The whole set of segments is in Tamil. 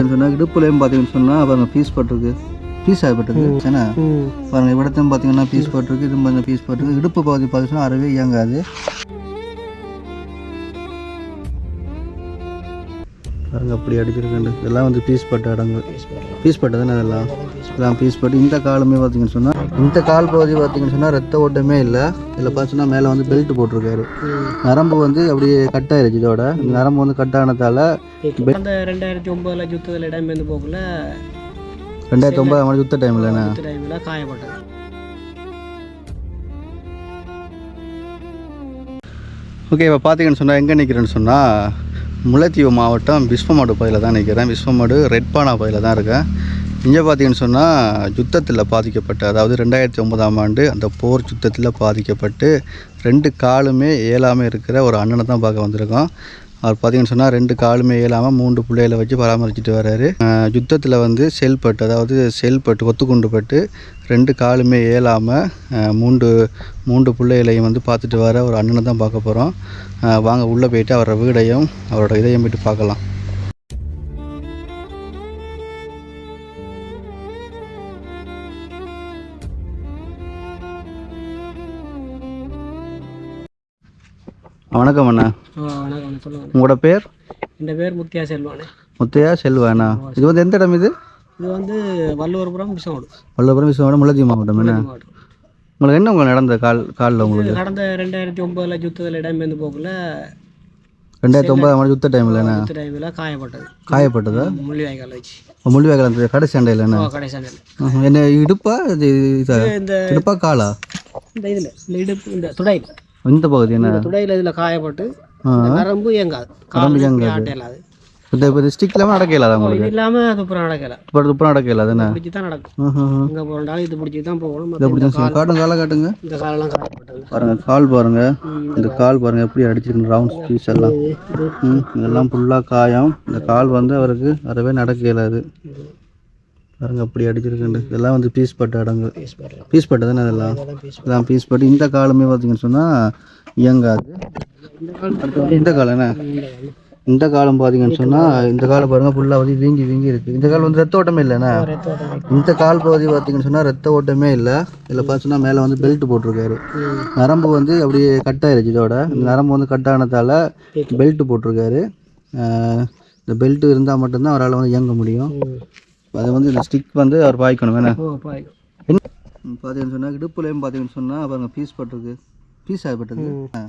பார்த்தீங்கன்னு சொன்னால் இடுப்புலையும் பார்த்தீங்கன்னு சொன்னால் பாருங்க பீஸ் போட்டிருக்கு. பீஸ் ஆகப்பட்டிருக்கு ஏன்னா பாருங்க இവിടத்தையும் பார்த்தீங்கன்னா பீஸ் போட்டிருக்கு இது கொஞ்சம் பீஸ் போட்டிருக்கு. இடுப்பு பகுதி பார்த்தீங்கன்னா அறவே இயங்காது. பாருங்க அப்படி அடிச்சிருக்கேன் இதெல்லாம் வந்து பீஸ் பட்டு அடங்கு பீஸ் பட்டு தானே இதெல்லாம்? இதெல்லாம் பீஸ் பட்டு இந்த காலுமே பார்த்தீங்கன்னு சொன்னால் இந்த கால் பகுதி பார்த்தீங்கன்னு சொன்னால் ரத்த ஓட்டமே இல்லை. இதில் பார்த்தீங்கன்னா மேலே வந்து பெல்ட் போட்டிருக்காரு. நரம்பு வந்து அப்படியே கட் ஆயிருச்சு இதோட. நரம்பு வந்து கட் ஆனதால ரெண்டாயிரத்தி ஒன்பதுல யுத்தத்தில் இடம்பெயர்ந்து போகல ரெண்டாயிரத்தி ஒன்பதாம் ஆண்டு யுத்த டைமில் யுத்த டைமில் காயப்பட்டது. ஓகே இப்போ பார்த்தீங்கன்னு சொன்னால் எங்கே நிற்கிறேன்னு சொன்னால் முல்லைத்தீவு மாவட்டம் விஸ்வமாடு பகுதியில் தான் நிற்கிறேன். விஸ்வமாடு ரெட்பானா பகுதியில் தான் இருக்கேன். இங்கே பார்த்தீங்கன்னு சொன்னால் யுத்தத்தில் பாதிக்கப்பட்ட அதாவது ரெண்டாயிரத்தி ஒன்பதாம் ஆண்டு அந்த போர் யுத்தத்தில் பாதிக்கப்பட்டு ரெண்டு காலுமே ஏலாமல் இருக்கிற ஒரு அண்ணனை தான் பார்க்க வந்திருக்கோம். அவர் பார்த்தீங்கன்னு சொன்னால் ரெண்டு காலுமே ஏலாமல் மூன்று பிள்ளைகளை வச்சு பராமரிச்சுட்டு வர்றாரு. யுத்தத்தில் வந்து செல்பட்டு அதாவது செல்பட்டு ஒத்துக்குண்டு பட்டு ரெண்டு காலுமே ஏலாமல் மூன்று மூன்று பிள்ளைகளையும் வந்து பார்த்துட்டு வர ஒரு அண்ணனை தான் பார்க்க போகிறோம் வாங்க உள்ளே போயிட்டு அவரோட வீடையும் அவரோட இதையும் போயிட்டு பார்க்கலாம். வணக்கம் அண்ணா. வணக்கம் உங்களோட பேர்? இந்த பேர் முத்தியா செல்வானே முத்தையா செல்வாண்ணா. இது வந்து எந்த இடம் இது? இது வந்து வள்ளுவர்புரம் விஷமோடு வல்லபுரம் விஸ்வநாடு முல்லைத்தீவு மாவட்டம் என்ன? உங்களுக்கு என்ன உங்களுக்கு நடந்த கால் காலில் உங்களுக்கு? கடந்த ரெண்டாயிரத்தி ஒன்பதுல யுத்தத்தில் இடம்பெயர்ந்து போகல ரெண்டாயிரத்தி ஒன்பதாம் யுத்த டைமில் என்ன? யுத்த டைமில் காயப்பட்டது. காயப்பட்டதா? முள்ளிவாய்க்கால் வச்சு. முள்ளிவாய்க்கால் அந்த கடைசி சண்டையில் என்ன? கடைசானல் ம்ஹும். என்ன இடுப்பா? இது இடுப்பா காலா? இந்த இதில் இந்த இடுப்பு இந்த துடையில். இந்த பகுதி என்ன? துடையில் இதில் காயப்பட்டு நரம்பு இயங்காது கால் இந்த இப்போ ஸ்டிக் இல்லாமல் நடக்க இல்லாத உங்களுக்கு? இல்லாமல் நடக்கல. இப்போ துப்புரம் நடக்க இல்லாத என்ன? பிடிச்சி தான் நடக்கும். ம்ஹும். இங்கே போகிறாலும் இது பிடிச்சி தான் போகணும். இதை மத்த பிடிச்சி சொல்லு. காட்டுங்க காலை காட்டுங்க. இந்த காலெல்லாம் காயப்பட்டது பாருங்க கால் பாருங்க. இந்த கால் பாருங்க எப்படி அடிச்சிருக்கு ரவுண்ட் பீஸ் எல்லாம். இதெல்லாம் ஃபுல்லாக காயம். இந்த கால் வந்து அவருக்கு அறவே நடக்க இயலாது பாருங்க அப்படி அடிச்சிருக்கு இதெல்லாம் வந்து பீஸ் பட்டு அடங்கு பீஸ் பட்டு தானே இதெல்லாம்? இதெல்லாம் பீஸ் பட்டு. இந்த காலமே பார்த்தீங்கன்னு சொன்னால் இயங்காது. இந்த காலம் என்ன? இந்த காலம் பார்த்தீங்கன்னு சொன்னால் இந்த காலம் பாருங்க ஃபுல்லாக வந்து வீங்கி வீங்கி இருக்குது இந்த கால் வந்து ரத்த ஓட்டமே இல்லைண்ணா இந்த கால் பகுதி பார்த்தீங்கன்னு சொன்னால் ரத்த ஓட்டமே இல்லை. இதில் பார்த்தீங்கன்னா மேலே வந்து பெல்ட் போட்டிருக்காரு. நரம்பு வந்து அப்படியே கட் ஆயிருச்சு இதோட. நரம்பு வந்து கட் ஆனதால பெல்ட் போட்டிருக்காரு. இந்த பெல்ட் இருந்தால் மட்டும்தான் அவரால் வந்து இயங்க முடியும். அது வந்து இந்த ஸ்டிக் வந்து அவர் பாய்க்கணும் வேணா. என்ன? பார்த்தீங்கன்னு சொன்னால் இடுப்புலையும் பார்த்தீங்கன்னு சொன்னால் பாருங்க பீஸ் பட்டிருக்கு. பீஸ் ஆகப்பட்டது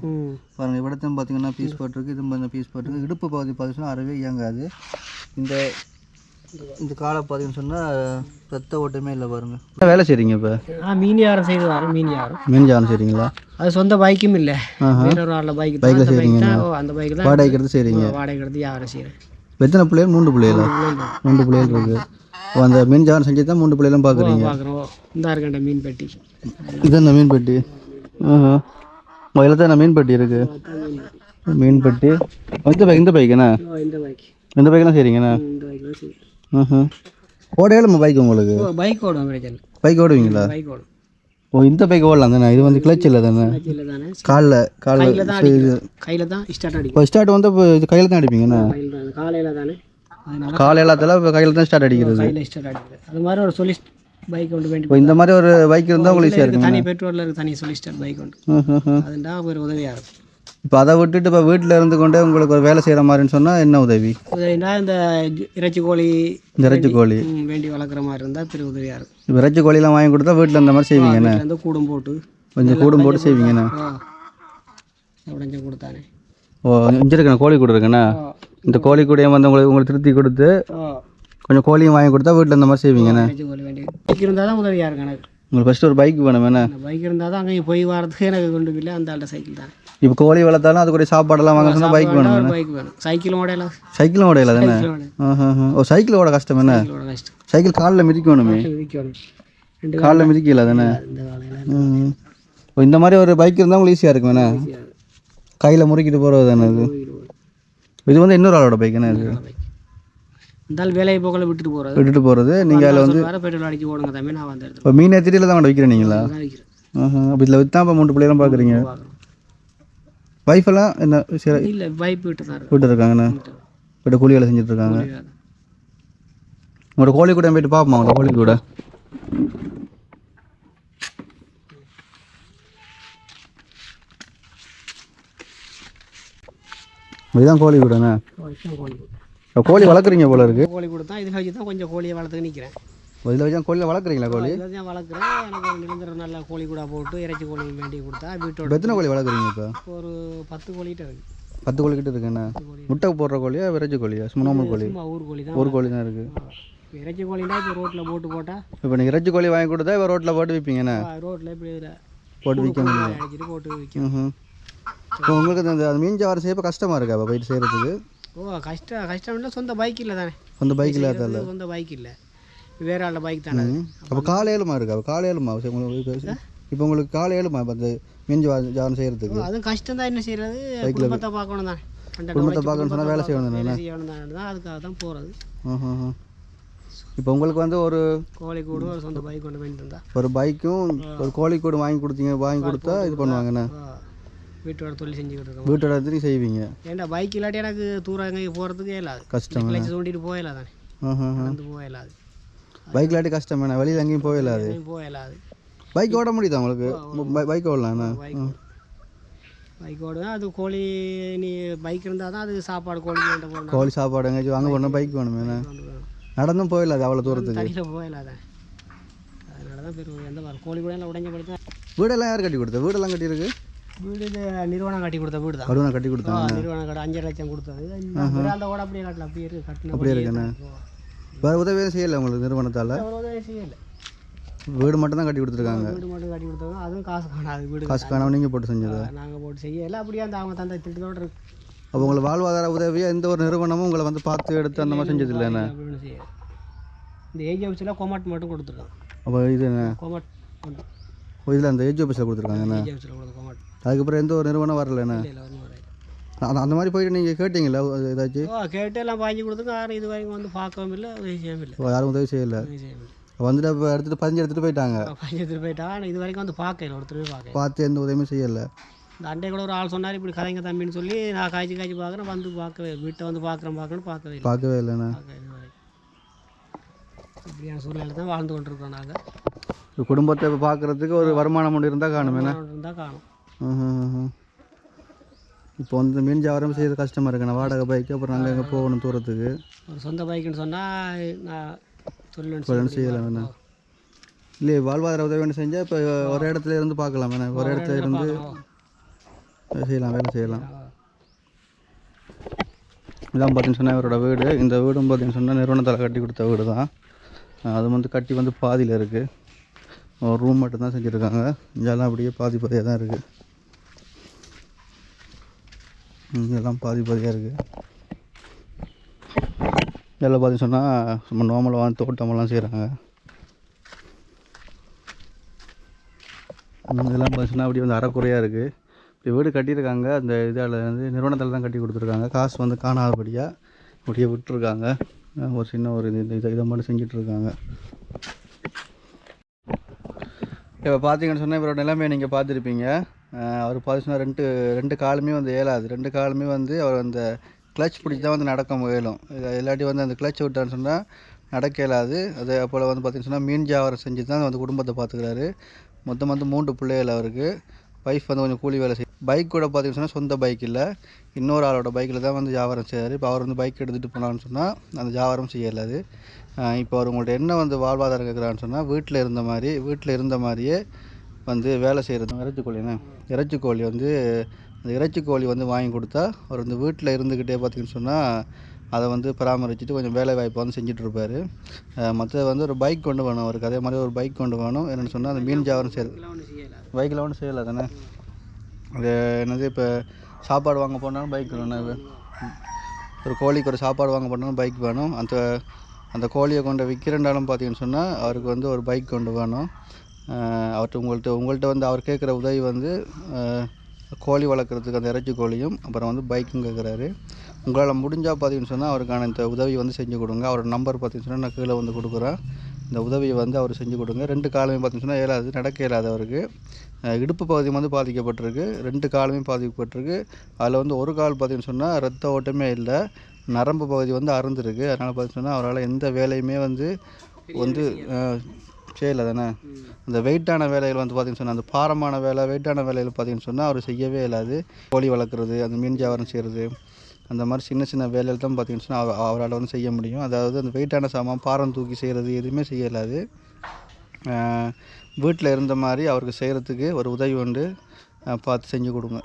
ம் பாருங்க இവിടத்தையும் பார்த்தீங்கன்னா பீஸ் போட்டிருக்கு இது கொஞ்சம் பீஸ் போட்டிருக்கு. இடுப்பு பகுதி பார்த்தீங்கன்னா அறவே இயங்காது. இந்த இந்த காலை பார்த்தீங்கன்னு சொன்னால் ரத்த ஓட்டமே இல்லை பாருங்க. என்ன வேலை செய்கிறீங்க இப்போ? ஆ மீன் யாரும் செய்து வரோம் மீன் யாரும். மீன் ஜானம் செய்கிறீங்களா அது சொந்த பைக்கும் இல்லை. ஆஹா. வேற ஒரு ஆளில் பைக் தான். அந்த பைக் தான் ஓ, அந்த பைக் தான். வாடகைக்கு எடுத்து செய்கிறீங்க வாடகை எடுத்து யாரும் செய்கிறேன் எத்தனை பிள்ளைகள்? மூன்று பிள்ளைகளா? மூன்று பிள்ளைகள். இருக்கு. ஓ, அந்த மீன் ஜானம் செஞ்சு தான் மூன்று பிள்ளைகளும் பார்க்குறீங்க பார்க்குறோம் இந்த இருக்கண்ட மீன் பெட்டி இது அந்த மீன் பெட்டி முதல்ல தான் மீன் பெட்டி இருக்கு மீன் பெட்டி இந்த பைக் இந்த பைக் என்ன ஓ, இந்த பைக் இந்த பைக்கெல்லாம் செய்கிறீங்கண்ணா ஓடையில பைக் உங்களுக்கு? பைக் ஓடும் பைக் ஓடுவீங்களா? பைக் ஓடும். ஓ இந்த பைக் ஓடலாம் தானே இது வந்து கிளச் இல்லை தானே? காலில் காலில் கையில் தான் ஸ்டார்ட் அடிக்கும். இப்போ ஸ்டார்ட் வந்து இப்போ இது கையில் தான் அடிப்பீங்கண்ணா? காலையில் தானே? காலை எல்லாத்துல கையில் தான் ஸ்டார்ட் அடிக்கிறது. கையில் ஸ்டார்ட் அடிக்குது அது மாதிரி ஒரு சொல்லி பைக் ஒன்று வேண்டி இந்த மாதிரி ஒரு பைக் இருந்தால் உங்களுக்கு ஈஸியாக இருக்கும் தனி பெட்ரோலில் இருக்கு தனி சொல்லி ஸ்டார்ட் பைக் ஒன்று அதுண்டா ஒரு உதவியாக இருக்கும். இப்போ அதை விட்டுட்டு இப்போ வீட்டில் இருந்து கொண்டே உங்களுக்கு ஒரு வேலை செய்கிற மாதிரின்னு சொன்னால் என்ன உதவி? உதவினா இந்த இறைச்சி கோழி இந்த இறைச்சி கோழி. வேண்டி வளர்க்குற மாதிரி இருந்தால் பெரிய உதவியாக இருக்கும். இப்போ இறைச்சி கோழிலாம் வாங்கி கொடுத்தா வீட்டில் இந்த மாதிரி செய்வீங்கண்ணே இருந்து கூடும் போட்டு. கொஞ்சம் கூடும் போட்டு செய்வீங்கண்ணே அப்படிஞ்சு கொடுத்தானே. ஓ இங்கே இருக்கண்ணே கோழி கூட இருக்குண்ணே இந்த கோழி கூடையும் வந்து உங்களுக்கு உங்களுக்கு திருத்தி கொடுத்து கொஞ்சம் கோழியும் வாங்கி கொடுத்தா வீட்டில் இந்த மாதிரி செய்வீங்கண்ணே பைக் இருந்தால் தான் உதவியாக இருக்கும் எனக்கு. உங்களுக்கு ஃபஸ்ட்டு ஒரு பைக் வேணும் என்ன? பைக் இருந்தால் தான் அங்கே போய் வரதுக்கு எனக்கு கொண்டு போயில அந்த ஆள்கிட்ட சைக்கிள் தான். இப்போ கோழி வளர்த்தாலும் அதுக்குரிய சாப்பாடெல்லாம் வாங்க சொன்னால் பைக் வேணும் பைக் வேணும். சைக்கிளும் ஓடையில. சைக்கிளும் ஓடையில தானே. ஓ சைக்கிள் ஓட கஷ்டம் என்ன? சைக்கிள் காலில் மிதிக்கணுமே. காலில் மிதிக்கல தானே? இந்த மாதிரி ஒரு பைக் இருந்தால் உங்களுக்கு ஈஸியாக இருக்கும் என்ன? கையில் முறுக்கிட்டு போகிறது தானே இது இது வந்து இன்னொரு ஆளோட பைக் என்ன இது? இருந்தாலும் வேலையை போக்கல விட்டுட்டு போகிறது விட்டுட்டு போகிறது நீங்கள் அதில் வந்து வேறு பெட்ரோல் அடிச்சு ஓடுங்க தம்பி நான் வந்து இப்போ மீன் ஏற்றிட்டியில் தான் விற்கிறேன் நீங்களா? அப்போ இதில் விற்றா இப்போ மூன்று பிள்ளைலாம் பார்க்குறீங்க பார்க்குறோம் ஒய்ஃபெல்லாம் என்ன சரி இல்லை பைப் விட்டு தான் வீட்டு இருக்காங்கண்ணே வீட்டு கூலி வேலை செஞ்சுட்டு இருக்காங்க. உங்களோட கோழி கூட போயிட்டு பார்ப்போமா உங்களோட கோழி கூட? இதுதான் கோழி கூடண்ணே? கோழி வளர்க்குறீங்க போல இருக்கு. கோழி கொடுத்தா இதில் வச்சு தான் கொஞ்சம் கோழியை வளர்த்துக்கு நிற்கிறேன் இதில் வச்சு கோழியில் வளர்க்குறீங்களா கோழி? இதில் தான் வளர்க்குறேன். எனக்கு ஒரு நிரந்தரம் நல்ல கோழி கூட போட்டு இறைச்சி கோழி வேண்டி கொடுத்தா வீட்டோட எத்தனை கோழி வளர்க்குறீங்க இப்போ? ஒரு பத்து கோழிகிட்ட இருக்கு. பத்து கோழி கிட்ட இருக்குண்ணே முட்டை போடுற கோழியா விரைச்சி கோழியா? சும்மா நார்மல் கோழி? ஊர் கோழி தான். ஒரு கோழி தான் இருக்குது இறைச்சி கோழினா இப்போ ரோட்டில் போட்டு போட்டால் இப்போ நீங்கள் இறைச்சி கோழி வாங்கி கொடுத்தா இப்போ ரோட்டில் போட்டு விற்பீங்கண்ணே ரோட்டில் இப்படி போட்டு விற்க முடியும். போட்டு விற்கும் இப்போ உங்களுக்கு அந்த மீன் ஜாவாரம் செய்யப்போ கஷ்டமாக இருக்கா இப்போ போயிட்டு செய்கிறதுக்கு ஓ கஷ்டம் கஷ்டம் இல்லை சொந்த பைக் இல்லை தானே. அந்த பைக்கில் இது சொந்த பைக் இல்லை. வேற ஆள் பைக் தானே. அப்போ காலை ஏழுமா இருக்கா? அப்போ காலை ஏழுமா? சரி, உங்களுக்கு இப்போ உங்களுக்கு காலை ஏழுமா? இப்போ அந்த மீன் ஜாவாரம் செய்கிறதுக்கு அதுவும் கஷ்டம் தான் என்ன செய்யறது? குடும்பத்தை பார்க்கணும் தான். குடும்பத்தை பார்க்கணும்னு சொன்னால் வேலை செய்யணும் தான். அதுக்காக தான் போகிறது இப்போ உங்களுக்கு வந்து ஒரு கோழி கூடு ஒரு சொந்த பைக் கொண்டு போயிட்டு இருந்தா. ஒரு பைக்கும் ஒரு கோழி கூடு வாங்கி கொடுத்தீங்க வாங்கி கொடுத்தா இது பண்ணுவாங்கண்ணே. வீட்டோட தொழில் செஞ்சுக்கிட்டு இருக்கோம் வீட்டோட இடத்துலையும் செய்வீங்க? ஏன்டா பைக் இல்லாட்டி எனக்கு தூரம் எங்கே போகிறதுக்கே இல்லாது. கஷ்டம் கிளச்சி தூண்டிட்டு போயிடலாம் தானே நடந்து போயிடலாது பைக் இல்லாட்டி கஷ்டம் வேணா வெளியில் எங்கேயும் போயிடலாது எங்கேயும் போயிடலாது பைக் ஓட முடியுதா உங்களுக்கு? பைக் ஓடலாம்ண்ணா பைக் பைக் ஓடுதான் அது கோழி நீ பைக் இருந்தால் தான் அது சாப்பாடு கோழி கோழி சாப்பாடு எங்கேயாச்சும் வாங்க போனால் பைக் வேணுமேண்ணே நடந்தும் போயிடலாது அவ்வளோ தூரத்துக்கு? தண்ணியில் போயிடலாத அதனால தான் பெரும். எந்த கோழி கூட எல்லாம் உடஞ்ச படுத்தா வீடெல்லாம் யார் கட்டி கொடுத்தா வீடெல்லாம் கட்டியிருக்கு? வீடு இது நிறுவனம் கட்டி கொடுத்த வீடு தான் கடுவனை கட்டி கொடுத்தாங்க நிறுவனம் கடை அஞ்சரை லட்சம் கொடுத்தது. அந்த கூட அப்படியே கட்டல அப்படியே இருக்கு கட்டின அப்படியே இருக்குண்ணே. வேறு உதவியும் செய்யலை உங்களுக்கு நிறுவனத்தால்? அவ்வளோ உதவி செய்யலை. வீடு மட்டும் தான் கட்டி கொடுத்துருக்காங்க. வீடு மட்டும் கட்டி கொடுத்தவங்க அதுவும் காசு காணாது வீடு காசு காணாமல் நீங்கள் போட்டு செஞ்சது? நாங்கள் போட்டு செய்யலை அப்படியே அந்த அவங்க தந்த திட்டத்தோட இருக்கு. அப்போ உங்களுக்கு வாழ்வாதார உதவியாக எந்த ஒரு நிறுவனமும் உங்களை வந்து பார்த்து எடுத்து அந்த மாதிரி செஞ்சது இல்லைண்ணே இந்த ஏஜ் ஆஃபீஸில் கொமாட் மட்டும் கொடுத்துருக்கான் அப்போ இது என்ன? கொமாட் இதில் அந்த ஏஜ் ஆஃபீஸில் கொடுத்துருக்காங்கண்ணே ஏஜ் ஆஃபீஸில் கொடுத்த கொமாட் அதுக்கப்புறம் எந்த ஒரு நிறுவனம் வரணும் வராது அந்த அந்த மாதிரி போயிட்டு நீங்கள் கேட்டீங்களா ஏதாச்சும்? கேட்டு எல்லாம் வாங்கி கொடுத்துருங்க யாரும் இது வரைக்கும் வந்து பார்க்கவும் இல்லை உதவி செய்யவும் இல்லை. யாரும் உதவி செய்யலை? வந்துட்டு இப்போ எடுத்துகிட்டு பதிஞ்சு எடுத்துகிட்டு போயிட்டாங்க? பஞ்சத்தில் போயிட்டா ஆனால் இது வரைக்கும் வந்து பார்க்கல ஒருத்தருமே பார்க்கல பார்த்து எந்த உதவியும் செய்யலை. இந்த அண்டை கூட ஒரு ஆள் சொன்னார் இப்படி கதைங்க தம்பின்னு சொல்லி நான் காய்ச்சி காய்ச்சி பார்க்குறேன் வந்து பார்க்கவே வீட்டை வந்து பார்க்குறேன் பார்க்கணும் பார்க்கவே இல்லை. பார்க்கவே இல்லைண்ணே இப்படியான சூழ்நிலை தான் வாழ்ந்து கொண்டிருக்கோம் நாங்கள் குடும்பத்தை பார்க்குறதுக்கு ஒரு வருமானம் ஒன்று இருந்தால் காணுமேண்ணே இருந்தால் காணும். இப்போ வந்து மீன் வியாபாரம் செய்யறது கஷ்டமாக இருக்குண்ணே வாடகை பைக்கு அப்புறம் நாங்கள் எங்கே போகணும் தூரத்துக்கு. ஒரு சொந்த பைக்குன்னு சொன்னால் நான் தொழில் தொழில் செய்யலை வேணா இல்லையே வாழ்வாதார உதவி ஒன்று செஞ்சால் இப்போ ஒரு இடத்துல இருந்து பார்க்கலாம். வேணா ஒரு இடத்துல இருந்து செய்யலாம் வேலை செய்யலாம். இதான் பார்த்தீங்கன்னு சொன்னால் இவரோட வீடு. இந்த வீடும் பார்த்தீங்கன்னு சொன்னால் நிறுவனத்தால் கட்டி கொடுத்த வீடு தான் அது வந்து கட்டி வந்து பாதியில் இருக்குது ஒரு ரூம் மட்டும் தான் செஞ்சுருக்காங்க. இங்கெல்லாம் அப்படியே பாதி பாதியாக தான் இருக்குது இங்கெல்லாம் பாதி பாதியாக இருக்குது இதெல்லாம் பார்த்து சொன்னால் சும்மா நார்மலாக வந்து தோட்டமெல்லாம் செய்கிறாங்க இதெல்லாம் பார்த்தீங்கன்னா அப்படியே வந்து அறக்குறையாக இருக்குது இப்படி வீடு கட்டியிருக்காங்க. அந்த இதால் வந்து நிறுவனத்தில் தான் கட்டி கொடுத்துருக்காங்க. காசு வந்து காணாதபடியாக அப்படியே விட்டுருக்காங்க. ஒரு சின்ன ஒரு இது இதை இதை மட்டும் செஞ்சிட்ருக்காங்க இப்போ பார்த்தீங்கன்னு சொன்னால் இவரோட நிலைமையை நீங்கள் பார்த்துருப்பீங்க. அவர் பார்த்தீங்கன்னா ரெண்டு ரெண்டு காலுமே வந்து ஏலாது. ரெண்டு காலுமே வந்து அவர் அந்த கிளச் பிடிச்சி தான் வந்து நடக்க முயலும் இல்லாட்டி வந்து அந்த கிளச் விட்டான்னு சொன்னால் நடக்க இயலாது அதே போல் வந்து பார்த்திங்கன்னு சொன்னால் மீன் வியாபாரம் செஞ்சு தான் வந்து குடும்பத்தை பார்த்துக்கிறாரு மொத்தம் வந்து மூன்று பிள்ளைகள் அவருக்கு. ஒய்ஃப் வந்து கொஞ்சம் கூலி வேலை செய்யும் பைக் கூட பார்த்தீங்கன்னு சொன்னால் சொந்த பைக் இல்லை. இன்னொரு ஆளோட பைக்கில் தான் வந்து வியாபாரம் செய்கிறார் இப்போ அவர் வந்து பைக் எடுத்துகிட்டு போனான்னு சொன்னால் அந்த வியாபாரம் செய்யலாது இப்போ அவர் உங்கள்ட்ட என்ன வந்து வாழ்வாதாரம் கேட்குறான்னு சொன்னால் வீட்டில் இருந்த மாதிரி வீட்டில் இருந்த மாதிரியே வந்து வேலை செய்கிறது இறைச்சி கோழிண்ணே இறைச்சி கோழி வந்து அந்த இறைச்சி கோழி வந்து வாங்கி கொடுத்தா அவர் வந்து வீட்டில் இருந்துக்கிட்டே பார்த்தீங்கன்னு சொன்னால் அதை வந்து பராமரிச்சுட்டு கொஞ்சம் வேலை வாய்ப்பு வந்து செஞ்சிட்ருப்பார் மற்ற வந்து ஒரு பைக் கொண்டு வேணும் அவருக்கு அதே மாதிரி ஒரு பைக் கொண்டு வேணும் என்னென்னு சொன்னால் அந்த மீன் ஜாவரம் செய்கிறது பைக்கில் ஒன்றும் செய்யலை தானே? அது என்னது இப்போ சாப்பாடு வாங்க போனாலும் பைக் வேணும். ஒரு கோழிக்கு ஒரு சாப்பாடு வாங்க போனாலும் பைக் வேணும். அந்த அந்த கோழியை கொண்டு விற்கிறண்டாலும் பார்த்தீங்கன்னு சொன்னால் அவருக்கு வந்து ஒரு பைக் கொண்டு வேணும் அவர்கிட்ட உங்கள்கிட்ட உங்கள்கிட்ட வந்து அவர் கேட்குற உதவி வந்து கோழி வளர்க்குறதுக்கு அந்த இறைச்சி கோழியும் அப்புறம் வந்து பைக்கும் கேட்குறாரு. உங்களால் முடிஞ்சால் பார்த்தீங்கன்னு சொன்னால் அவருக்கான இந்த உதவி வந்து செஞ்சு கொடுங்க. அவரோட நம்பர் பார்த்தீங்கன்னு சொன்னால் நான் கீழே வந்து கொடுக்குறேன். இந்த உதவியை வந்து அவர் செஞ்சு கொடுங்க. ரெண்டு காலமே பார்த்தீங்கன்னு சொன்னால் இயலாது நடக்க இயலாது அவருக்கு. இடுப்பு பகுதி வந்து பாதிக்கப்பட்டிருக்கு. ரெண்டு காலமே பாதிக்கப்பட்டிருக்கு. அதில் வந்து ஒரு கால் பார்த்தீங்கன்னு சொன்னால் ரத்த ஓட்டமே இல்லை. நரம்பு பகுதி வந்து அறந்துருக்கு. அதனால் பார்த்தீங்கன்னு சொன்னால் அவரால் எந்த வேலையுமே வந்து வந்து செய்யலை தானே? அந்த வெயிட்டான வேலைகள் வந்து பார்த்தீங்கன்னு சொன்னால் அந்த பாரமான வேலை வெயிட்டான வேலைகள் பார்த்தீங்கன்னு சொன்னால் அவர் செய்யவே இல்லாது கோழி வளர்க்குறது அந்த மீன் வியாபாரம் செய்கிறது அந்த மாதிரி சின்ன சின்ன வேலைகள் தான் பார்த்தீங்கன்னு சொன்னால் அவரால் வந்து செய்ய முடியும். அதாவது அந்த வெயிட்டான சாமான் பாரம் தூக்கி செய்கிறது எதுவுமே செய்ய இயலாது வீட்டில் இருந்த மாதிரி அவருக்கு செய்கிறதுக்கு ஒரு உதவி உண்டு. பார்த்து செஞ்சு கொடுங்க.